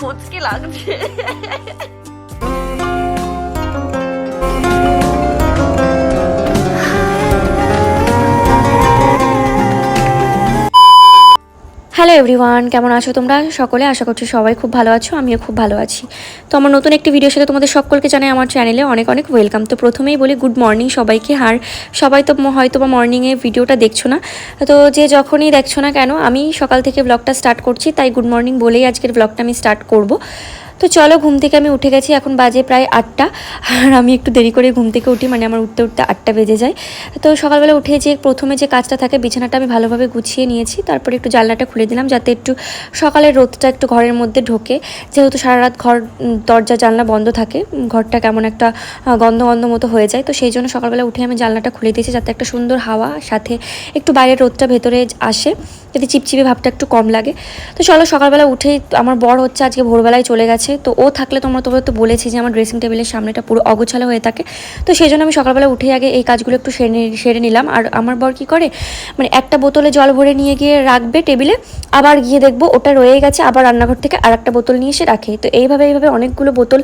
ফুচকে লাগছে hello everyone, কেমন আছো তোমরা? সকলে আশা করছি সবাই খুব ভালো আছো, আমিও খুব ভালো আছি। তো আমার নতুন একটি ভিডিওর সাথে তোমাদের সকলকে জানাই আমার চ্যানেলে অনেক অনেক ওয়েলকাম তো প্রথমেই বলি গুড মর্নিং সবাইকে। আর সবাই তো হয়তো বা মর্নিংয়ে ভিডিওটা দেখছ না। তো যে যখনই দেখছ না কেন, আমি সকাল থেকে ব্লগটা স্টার্ট করছি, তাই গুড মর্নিং বলেই আজকের ব্লগটা আমি স্টার্ট করব। তো চলো ঘুম থেকে আমি উঠে গেছি, এখন বাজে প্রায় আটটা। আর আমি একটু দেরি করে ঘুম থেকে উঠি মানে আমার উঠতে উঠতে আটটা বেজে যায়। তো সকালবেলা উঠে যে প্রথমে যে কাজটা থাকে, বিছানাটা আমি ভালোভাবে গুছিয়ে নিয়েছি। তারপরে একটু জানলাটা খুলে দিলাম, যাতে একটু সকালের রোদটা একটু ঘরের মধ্যে ঢোকে। যেহেতু সারা রাত ঘর দরজা, জানলা বন্ধ থাকে ঘরটা কেমন একটা গন্ধ গন্ধ মতো হয়ে যায়। তো সেই জন্য সকালবেলা উঠে আমি জানলাটা খুলে দিয়েছি, যাতে একটা সুন্দর হাওয়া, সাথে একটু বাইরের রোদটা ভেতরে আসে, যাতে চিপচিপে ভাবটা একটু কম লাগে। তো চলো সকালবেলা উঠেই, আমার বর হচ্ছে আজকে ভোরবেলায় চলে গেছে। তো ও থাকলে তোমরা তোমরা তো বলেছি যে আমার ড্রেসিং টেবিলের সামনেটা পুরো অগোছালো হয়ে থাকে। তো সেই জন্য আমি সকালবেলা উঠে আগে এই কাজগুলো একটু সেরে সেরে নিলাম। আর আমার বর কী করে? মানে একটা বোতলে জল ভরে নিয়ে গিয়ে রাখবে টেবিলে, আবার গিয়ে দেখব ওটা রয়ে গেছে আবার রান্নাঘর থেকে আর একটা বোতল নিয়ে এসে রাখে। তো এইভাবে এইভাবে অনেকগুলো বোতল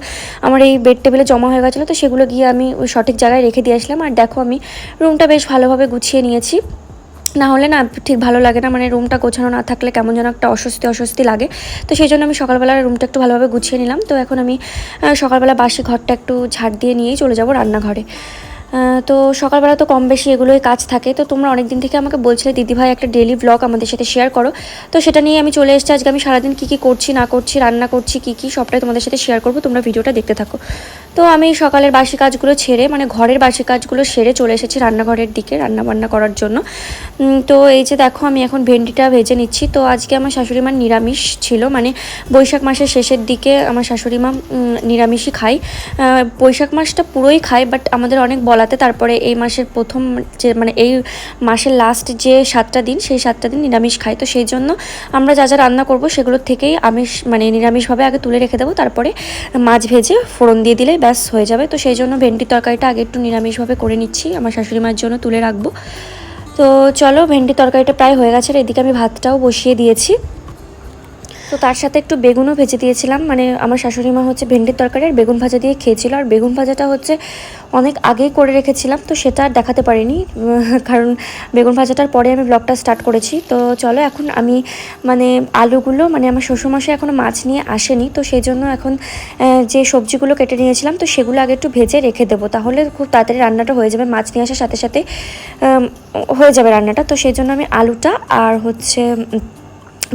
আমার এই বেড টেবিলে জমা হয়ে গেছিল। তো সেগুলো গিয়ে আমি সঠিক জায়গায় রেখে দিয়ে আসলাম। আর দেখো আমি রুমটা বেশ ভালোভাবে গুছিয়ে নিয়েছি। না হলে না ঠিক ভালো লাগে না। মানে রুমটা গোছানো না থাকলে কেমন যেন একটা অস্বস্তি অস্বস্তি লাগে। তো সেই জন্য আমি সকালবেলা রুমটা একটু ভালোভাবে গুছিয়ে নিলাম। তো এখন আমি সকালবেলা বাসি ঘরটা একটু ঝাড় দিয়ে নিয়েই চলে যাব রান্নাঘরে। তো সকালবেলা তো কম বেশি এগুলোই কাজ থাকে। তো তোমরা অনেক দিন থেকে আমাকে বলছিলে দিদিভাই একটা ডেলি ব্লগ আমাদের সাথে শেয়ার করো। তো সেটা নিয়ে আমি চলে এসেছি আজকে আমি সারাদিন কী কী করছি না করছি রান্না করছি কী কী সবটাই তোমাদের সাথে শেয়ার করব তোমরা ভিডিওটা দেখতে থাকো। তো আমি সকালের বাসি কাজগুলো ছেড়ে মানে ঘরের বাসি কাজগুলো সেরে চলে এসেছি রান্নাঘরের দিকে রান্না বান্না করার জন্য। তো এই যে দেখো আমি এখন ভেন্ডিটা ভেজে নিচ্ছি। তো আজকে আমার শাশুড়ি মার নিরামিষ ছিল মানে বৈশাখ মাসের শেষের দিকে আমার শাশুড়ি মা নিরামিষই আহ, বৈশাখ মাসটা পুরোই খায় বাট আমাদের অনেক বলাতে তারপরে এই মাসের প্রথম যে মানে এই মাসের লাস্ট যে সাতটা দিন, সেই সাতটা দিন নিরামিষ খাই। তো সেই জন্য আমরা যা যা রান্না করব সেগুলোর থেকেই আমিষ মানে নিরামিষভাবে আগে তুলে রেখে দেবো, তারপরে মাছ ভেজে ফোড়ন দিয়ে দিলে ব্যাস হয়ে যাবে। তো সেই জন্য ভেন্ডির তরকারিটা আগে একটু নিরামিষভাবে করে নিচ্ছি, আমার শাশুড়ি মার জন্য তুলে রাখব। তো চলো ভেন্ডির তরকারিটা প্রায় হয়ে গেছে এদিকে আমি ভাতটাও বসিয়ে দিয়েছি। তো তার সাথে একটু বেগুনও ভেজে দিয়েছিলাম। মানে আমার শাশুড়ি মা হচ্ছে ভেন্ডির তরকারি আর বেগুন ভাজা দিয়ে খেয়েছিল। আর বেগুন ভাজাটা হচ্ছে অনেক আগেই করে রেখেছিলাম, তো সেটা আর দেখাতে পারিনি। কারণ বেগুন ভাজাটার পরে আমি ব্লগটা স্টার্ট করেছি। তো চলো এখন আমি মানে আলুগুলো মানে আমার শ্বশুরমশাই এখনও মাছ নিয়ে আসেনি, তো সেই জন্য এখন যে সবজিগুলো কেটে নিয়েছিলাম, তো সেগুলো আগে একটু ভেজে রেখে দেবো। তাহলে খুব তাড়াতাড়ি রান্নাটা হয়ে যাবে, মাছ নিয়ে আসার সাথে সাথে হয়ে যাবে রান্নাটা। তো সেই জন্য আমি আলুটা আর হচ্ছে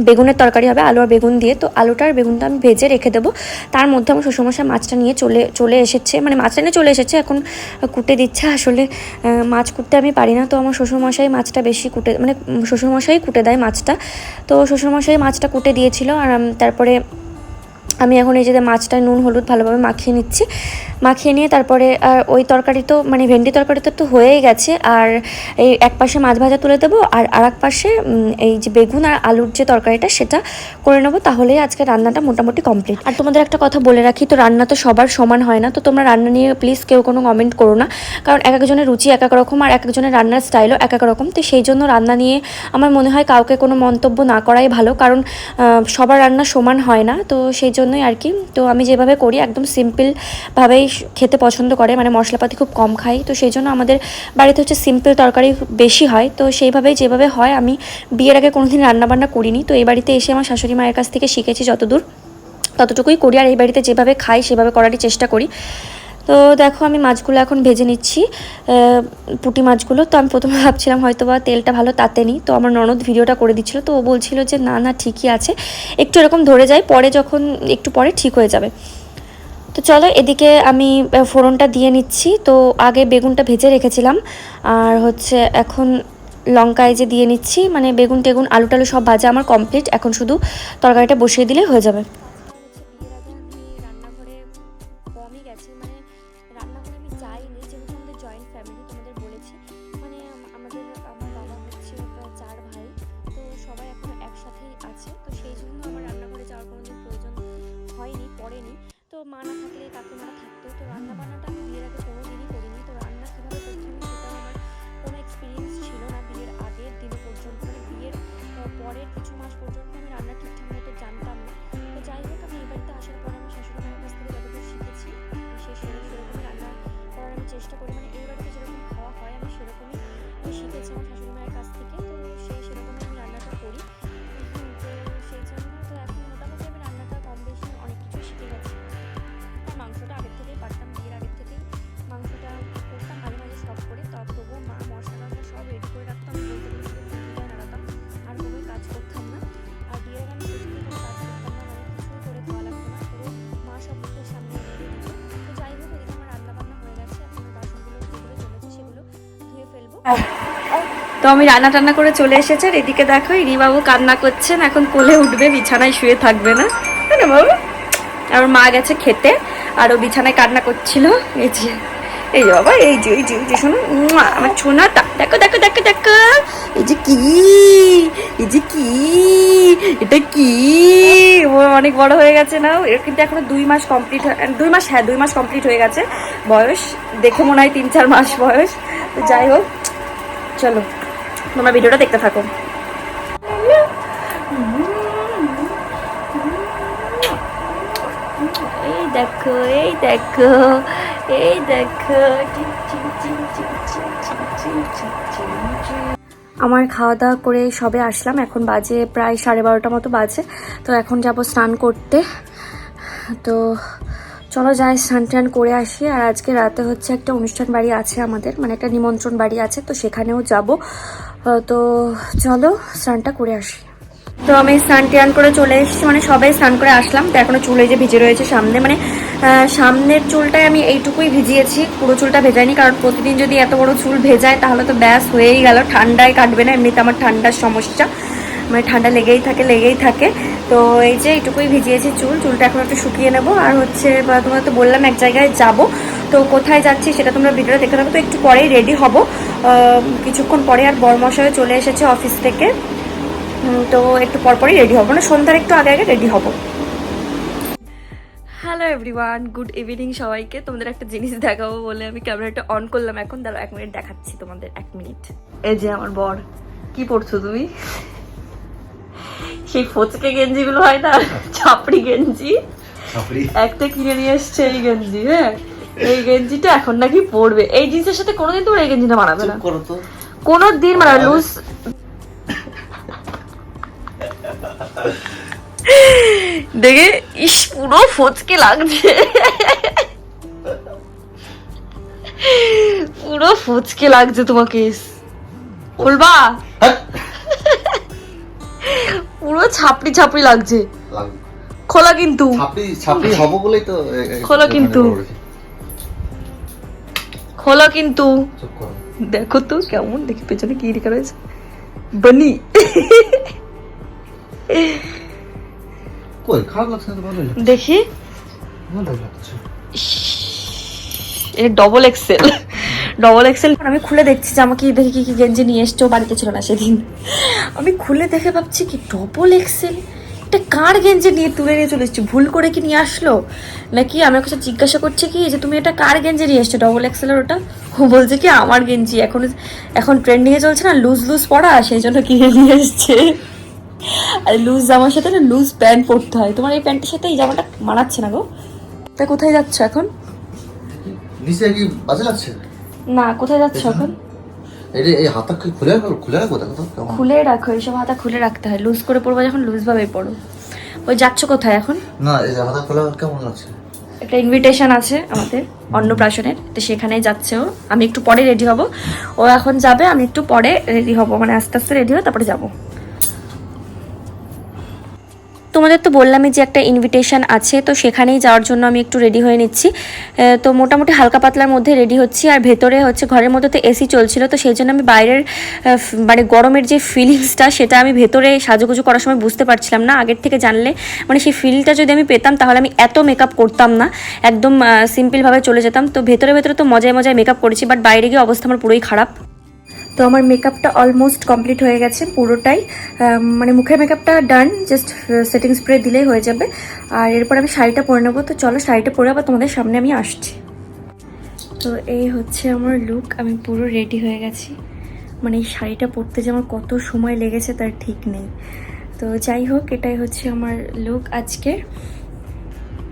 বেগুনের তরকারি হবে, আলু আর বেগুন দিয়ে। তো আলুটা আর বেগুনটা আমি ভেজে রেখে দেবো। তার মধ্যে আমার শ্বশুরমশাই মাছটা নিয়ে চলে চলে এসেছে। মানে মাছটা নিয়ে চলে এসেছে, এখন কুটে দিচ্ছে। আসলে মাছ কুটতে আমি পারি না। তো আমার শ্বশুরমশাই মাছটা বেশি কুটে মানে শ্বশুরমশাই কুটে দেয় মাছটা। তো শ্বশুরমশাই মাছটা কুটে দিয়েছিল। আর তারপরে আমি এখন এই যে মাছটা নুন, হলুদ ভালোভাবে মাখিয়ে নিচ্ছি। মাখিয়ে নিয়ে তারপরে, আর ওই তরকারি তো মানে ভেন্ডি তরকারিটা তো হয়েই গেছে। আর এই এক পাশে মাছ ভাজা তুলে দেবো, আর আর এক পাশে এই যে বেগুন আর আলুর যে তরকারিটা সেটা করে নেব। তাহলেই আজকে রান্নাটা মোটামুটি কমপ্লিট। আর তোমাদের একটা কথা বলে রাখি, তো রান্না তো সবার সমান হয় না, তো তোমরা রান্না নিয়ে প্লিজ কেউ কোনো কমেন্ট করো না। কারণ এক একজনের রুচি এক এক রকম, আর এক একজনের রান্নার স্টাইলও এক এক রকম। তো সেই জন্য রান্না নিয়ে আমার মনে হয় কাউকে কোনো মন্তব্য না করাই ভালো। কারণ সবার রান্না সমান হয় না, তো সেই জন্যই আর কি। তো আমি যেভাবে করি একদম সিম্পলভাবেই খেতে পছন্দ করে মানে মশলাপাতি খুব কম খাই। তো সেই জন্য আমাদের বাড়িতে হচ্ছে সিম্পল তরকারি বেশি হয়। তো সেইভাবেই যেভাবে হয়, আমি বিয়ের আগে কোনোদিন রান্নাবান্না করিনি। তো এই বাড়িতে এসে আমার শাশুড়ি মায়ের কাছ থেকে শিখেছি যতদূর ততটুকুই করি। আর এই বাড়িতে যেভাবে খাই, সেভাবে করারই চেষ্টা করি। তো দেখো আমি মাছগুলো এখন ভেজে নিচ্ছি পুঁটি মাছগুলো। তো আমি প্রথমে ভাবছিলাম হয়তো বা তেলটা ভালো তাতে নি তো আমার ননদ ভিডিওটা করে দিচ্ছিল, তো ও বলছিল যে না না, ঠিকই আছে। একটু এরকম ধরে যায়, পরে যখন একটু পরে ঠিক হয়ে যাবে। তো চলো এদিকে আমি ফোড়নটা দিয়ে নিচ্ছি। তো আগে বেগুনটা ভেজে রেখেছিলাম। আর হচ্ছে এখন লঙ্কায় যে দিয়ে নিচ্ছি মানে বেগুন টেগুন আলু টালু সব ভাজা আমার কমপ্লিট এখন শুধু তরকারিটা বসিয়ে দিলে হয়ে যাবে। জয়েন্ট ফ্যামিলি তোমাদের বলেছি। মানে আমাদের আমার বাবা হচ্ছে চার ভাই। তো সবাই এখন একসাথেই আছে। তো সেই জন্য আমার রান্নাঘরে যাওয়ার কোনোদিন প্রয়োজন হয়নি, পড়েনি। তো মা না থাকলে কাকিমারা থাকতো। তো রান্না বান্নাটা আমি বিয়ের আগে কোনো দিনই করিনি। তো রান্না কীভাবে করতে হবে সেটাও আমার কোনো এক্সপিরিয়েন্স ছিল না বিয়ের আগের দিন পর্যন্ত। মানে বিয়ের পরের কিছু মাস পর্যন্ত আমি রান্না ঠিকঠাক মতো জানতাম না। তো যাই হোক, আমি এই বাড়িতে আসার পর আমার শাশুড়ি তো আমি রান্না টান্না করে চলে এসেছে আর এদিকে দেখো বাবু কান্না করছেন, এখন কোলে উঠবে, বিছানায় শুয়ে থাকবে না। বাবু? আর মা গেছে খেতে, আর ও বিছানায় কান্না করছিল। এই যে এই যে বাবা, এই যে এই যে এই যে, শোনো আমার ছোনাটা দেখো দেখো দেখো দেখো, এই যে কি, এই যে কি, এটা কি? ও অনেক বড় হয়ে গেছে না, এর কিন্তু এখনও দুই মাস কমপ্লিট দুই মাস হ্যাঁ দুই মাস কমপ্লিট হয়ে গেছে বয়স, দেখে মনে হয় তিন, চার মাস বয়স। তো যাই হোক চলো, তোমরা ভিডিওটা দেখতে থাকো। এই দেখো এই দেখো এই দেখো আমার খাওয়া দাওয়া করে সবে আসলাম, এখন বাজে প্রায় সাড়ে বারোটা মতো বাজে। তো এখন যাব স্নান করতে। তো চলো যাই, স্নান টান করে আসি। আর আজকে রাতে হচ্ছে একটা অনুষ্ঠান বাড়ি আছে আমাদের মানে একটা নিমন্ত্রণ বাড়ি আছে, তো সেখানেও যাব। তো চলো স্নানটা করে আসি। তো আমি স্নান টান করে চলে এসেছি মানে সবাই স্নান করে আসলাম। তো এখনও চুল যে ভিজে রয়েছে সামনে মানে সামনের চুলটাই আমি এইটুকুই ভিজিয়েছি, পুরো চুলটা ভেজাইনি কারণ প্রতিদিন যদি এত বড় চুল ভেজায়, তাহলে তো ব্যাস হয়েই গেল। ঠান্ডায় কাটবে না, এমনিতে আমার ঠান্ডার সমস্যা। মানে ঠান্ডা লেগেই থাকে লেগেই থাকে। তো এই যে এইটুকুই ভিজিয়েছি চুল চুলটা এখন একটু শুকিয়ে নেব। আর হচ্ছে বা তোমরা তো বললাম এক জায়গায় যাব। তো কোথায় যাচ্ছি সেটা তোমরা ভিডিওটা দেখতে থাকো তো একটু পরেই রেডি হব। কিছুক্ষণ পরে আর বরমশায় চলে এসেছে অফিস থেকে। তো একটু পরপরই রেডি হব। মানে সন্ধ্যার একটু আগে আগে রেডি হব। হ্যালো এভরিওয়ান গুড ইভিনিং সবাইকে। তোমাদের একটা জিনিস দেখাবো বলে আমি ক্যামেরাটা অন করলাম। এখন দাঁড়াও এক মিনিট দেখাচ্ছি তোমাদের এক মিনিট এই যে আমার বর। কি পড়ছো তুমি? সেই ফচকে গেঞ্জিগুলো হয় না? ছাপড়ি গেঞ্জি? একটা কিনে নিয়ে এসছে এই গেঞ্জি হ্যাঁ? এই গেঞ্জিটা এখন নাকি পরবে। এই জিন্সের সাথে কোনোদিন তোমার এই গেঞ্জিটা মানাবে না। কোনো দিন মানে লুজ দেখে ইস পুরো ফচকে লাগছে। পুরো ফচকে লাগছে তোমাকে হ্যাঁ। পুরো ছাপড়ি ছাপড়ি লাগছে। খোলা কিন্তু। ছাপড়ি ছাপড়ি হব বলেই তো এ- এ- কিন্তু। খোলা কিন্তু। দেখো তো কেমন দেখি পেছনে কি লেখা রয়েছে। বনি। কই খারাপ লাগছে না লাগছে। দেখি। ভালোই লাগছে। এটা ডবল এক্সেল ডবল এক্সেল আমি খুলে দেখছি যে আমাকে দেখি কি কি গেঞ্জি নিয়ে এসছো বাড়িতে ছিল না সেদিন। আমি খুলে দেখে ভাবছি কি ডবল এক্সেল এটা কার গেঞ্জি নিয়ে তুলে নিয়ে চলে এসছি? ভুল করে কি নিয়ে আসলো? নাকি আমার কাছে জিজ্ঞাসা করছে কি যে, তুমি এটা কার গেঞ্জি নিয়ে এসছো ডবল এক্সেলের ওটা? ও বলছে কি, আমার গেঞ্জি। এখন এখন ট্রেন্ডিংয়ে চলছে না লুজ লুজ পরা, সেই জন্য কিনে নিয়ে এসছে? আর লুজ জামার সাথে না লুজ প্যান্ট পরতে হয়। তোমার এই প্যান্টের সাথে এই জামাটা মানাচ্ছে না গো। তা কোথায় যাচ্ছ এখন? নিচে কি বাজে না কোথায় যাচ্ছ এখন? এই এই হাতা কি খুলে রাখো খুলে রাখো দেখো তো খুলে রাখো এইসব হাতা খুলে রাখতে হয়। লুজ করে পড়ব যখন লুজ ভাবে পড়ো ওই যাচ্ছ কোথায় এখন? না এই হাতা খোলা কেমন লাগছে? একটা ইনভিটেশন আছে আমাদের অন্নপ্রাশনের। তো সেখানেই যাচ্ছে ও। আমি একটু পরে রেডি হব। ও এখন যাবে আমি একটু পরে রেডি হব। মানে আস্তে আস্তে রেডি হয়ে তারপরে যাব। তোমাদের তো বললামই যে একটা ইনভিটেশন আছে, তো সেখানেই যাওয়ার জন্য আমি একটু রেডি হয়ে নিচ্ছি। তো মোটামুটি হালকা পাতলার মধ্যে রেডি হচ্ছি, আর ভেতরে হচ্ছে ঘরের মধ্যে তো এসি চলছিল, তো সেই জন্য আমি বাইরের মানে গরমের যে ফিলিংসটা সেটা আমি ভেতরে সাজুগুজু করার সময় বুঝতে পারছিলাম না। আগের থেকে জানলে মানে সেই ফিলটা যদি আমি পেতাম, তাহলে আমি এত মেকআপ করতাম না। একদম সিম্পলভাবে চলে যেতাম। তো ভেতরে ভেতরে তো মজায় মজায় মেকআপ করেছি বাট বাইরে গিয়ে অবস্থা আমার পুরোই খারাপ। তো আমার মেকআপটা অলমোস্ট কমপ্লিট হয়ে গেছে পুরোটাই। মানে মুখের মেকআপটা ডান জাস্ট সেটিং স্প্রে দিলেই হয়ে যাবে। আর এরপর আমি শাড়িটা পরে নেব। তো চলো শাড়িটা পরে আবার তোমাদের সামনে আমি আসছি। তো এই হচ্ছে আমার লুক আমি পুরো রেডি হয়ে গেছি। মানে এই শাড়িটা পরতে যে আমার কত সময় লেগেছে তার ঠিক নেই। তো যাই হোক, এটাই হচ্ছে আমার লুক আজকের।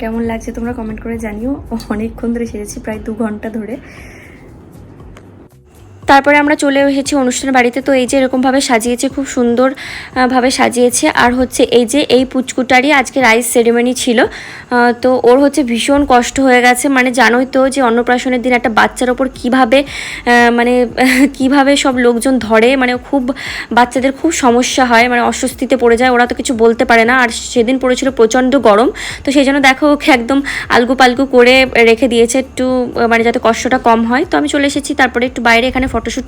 কেমন লাগছে তোমরা কমেন্ট করে জানিও। অনেকক্ষণ ধরে সেরেছি প্রায় দু ঘণ্টা ধরে। তারপরে আমরা চলে এসেছি অনুষ্ঠান বাড়িতে। তো এই যে এরকমভাবে সাজিয়েছে, খুব সুন্দর ভাবে সাজিয়েছে। আর হচ্ছে এই যে এই পুচকুটারই আজকে রাইস সেরেমনি ছিল। তো ওর হচ্ছে ভীষণ কষ্ট হয়ে গেছে। মানে জানোই তো যে অন্নপ্রাশনের দিন একটা বাচ্চার ওপর কীভাবে মানে কীভাবে সব লোকজন ধরে। মানে খুব বাচ্চাদের খুব সমস্যা হয়। মানে অস্বস্তিতে পড়ে যায়। ওরা তো কিছু বলতে পারে না। আর সেদিন পড়েছিল প্রচণ্ড গরম। তো সেই জন্য দেখো ওকে একদম আলগু পালগু করে রেখে দিয়েছে। একটু মানে যাতে কষ্টটা কম হয়। তো আমি চলে এসেছি। তারপরে একটু বাইরে এখানে ফটোশ্যুট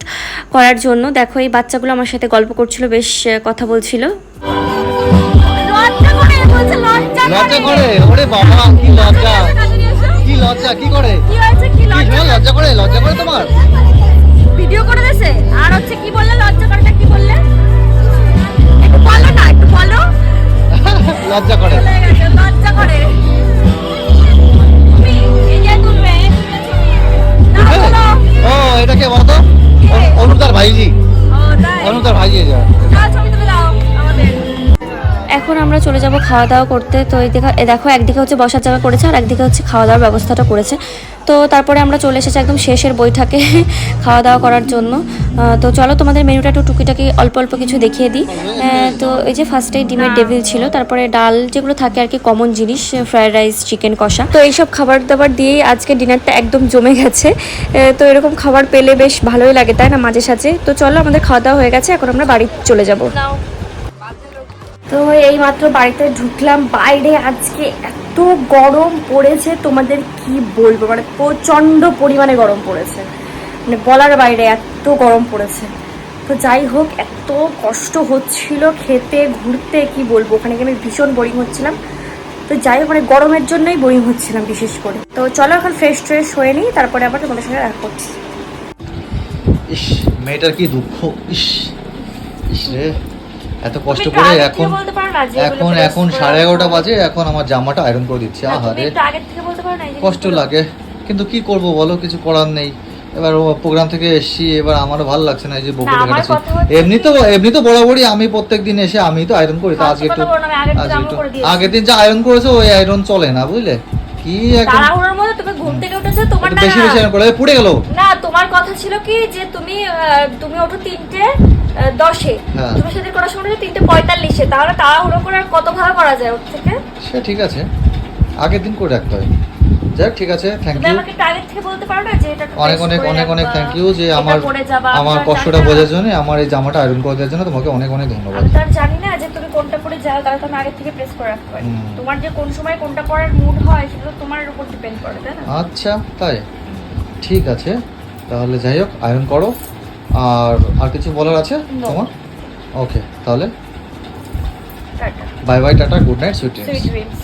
করার জন্য। দেখো এই বাচ্চাগুলো আমার সাথে গল্প করছিল বেশ কথা বলছিল। লজ্জা করে? ওরে বাবা কি লজ্জা। কি লজ্জা কি করে? কি হয়েছে? কি কি লজ্জা তোমার লজ্জা করে? লজ্জা করে তোমার? ভিডিও করে দেছে আর হচ্ছে কি বললে? লজ্জা করেটা কি বললে? বলো না একটু বলো। লজ্জা করে। লজ্জা করে। যাব খাওয়া দাওয়া করতে। তো এই দেখো, একদিকে হচ্ছে বসার জায়গা করেছে আর একদিকে হচ্ছে খাওয়া দাওয়ার ব্যবস্থাটা করেছে। তো তারপরে আমরা চলে এসেছি একদম শেষের বৈঠকে খাওয়া দাওয়া করার জন্য। তো চলো তোমাদের মেনুটা একটু টুকিটাকি অল্প অল্প কিছু দেখিয়ে দিই। তো এই যে ফার্স্টে ডিমের ডেভিল ছিল, তারপরে ডাল যেগুলো থাকে আর কি কমন জিনিস ফ্রায়েড রাইস চিকেন কষা। তো এইসব খাবার দাবার দিয়েই আজকে ডিনারটা একদম জমে গেছে। তো এরকম খাবার পেলে বেশ ভালোই লাগে, তাই না, মাঝে সাঝে? তো চলো, আমাদের খাওয়া দাওয়া হয়ে গেছে, এখন আমরা বাড়ি চলে যাব। তো এই মাত্র বাড়িতে ঢুকলাম। বাইরে আজকে এত গরম পড়েছে, তোমাদের কি বলব? মানে প্রচণ্ড পরিমাণে গরম পড়েছে। মানে বলার বাইরে এত গরম পড়েছে। তো যাই হোক, এত কষ্ট হচ্ছিল খেতে, ঘুরতে, কি বলব? ওখানে গিয়ে আমি ভীষণ বোরিং হচ্ছিলাম। তো যাই হোক মানে গরমের জন্যই বোরিং হচ্ছিলাম বিশেষ করে। তো চলো এখন ফ্রেশ ট্রেশ হয়ে নিই, তারপরে আবার তোমাদের সঙ্গে দেখা করছি। ইস, মেয়েটার কি দুঃখ? ইস ইস রে। এত কষ্ট করে এখন এখন এখন সাড়ে এগারোটা বাজে এখন আমার জামাটা আয়রন করে দিচ্ছি। আহারে কষ্ট লাগে। কিন্তু কি করব বলো কিছু করার নেই। এবার ও প্রোগ্রাম থেকে এসছি এবার আমারও ভালো লাগছে না এই যে বকুলে কাটাচ্ছি এমনি তো এমনি তো বরাবরই আমি প্রত্যেক দিন এসে আমি তো আয়রন করি তো আজকে একটু আগের দিন আজকে একটু আগের দিন যে আয়রন করেছ ওই আয়রন চলে না বুঝলে? কি একদম তাড়াহুড়োর মধ্যে তুমি ঘুম থেকে উঠেছো তোমার বেশি বেশি আয়রন করে পুড়ে গেল। না তোমার কথা ছিল কি যে তুমি তুমি ওঠো তিনটে দশে। হ্যাঁ। তুমি সেদিন করার সময় তিনটে পঁয়তাল্লিশে। তাহলে তাড়াহুড়ো করে আর কত ভালো করা যায় ওর থেকে? সে ঠিক আছে। আগের দিন করে রাখতে হয়। যাক ঠিক আছে থ্যাংক ইউ আমাকে আগের থেকে বলতে পারো না যে এটা অনেক অনেক অনেক অনেক থ্যাংক ইউ যে আমার আমার কষ্টটা বোঝার জন্য আমার এই জামাটা আয়রন করে দেওয়ার জন্য তোমাকে অনেক অনেক ধন্যবাদ। আমি তো জানি না যে তুমি কোনটা পরে যাও তাহলে তো আমি আগে থেকে প্রেস করে রাখতে পারি। তোমার যে কোন সময় কোনটা পরার মুড হয় সেটা তোমার উপর ডিপেন্ড করে তাই না? আচ্ছা তাই। ঠিক আছে। তাহলে যাই হোক আয়রন করো। আর আর কিছু বলার আছে. তোমার? ওকে তাহলে bye bye tata good night sweet sweet dreams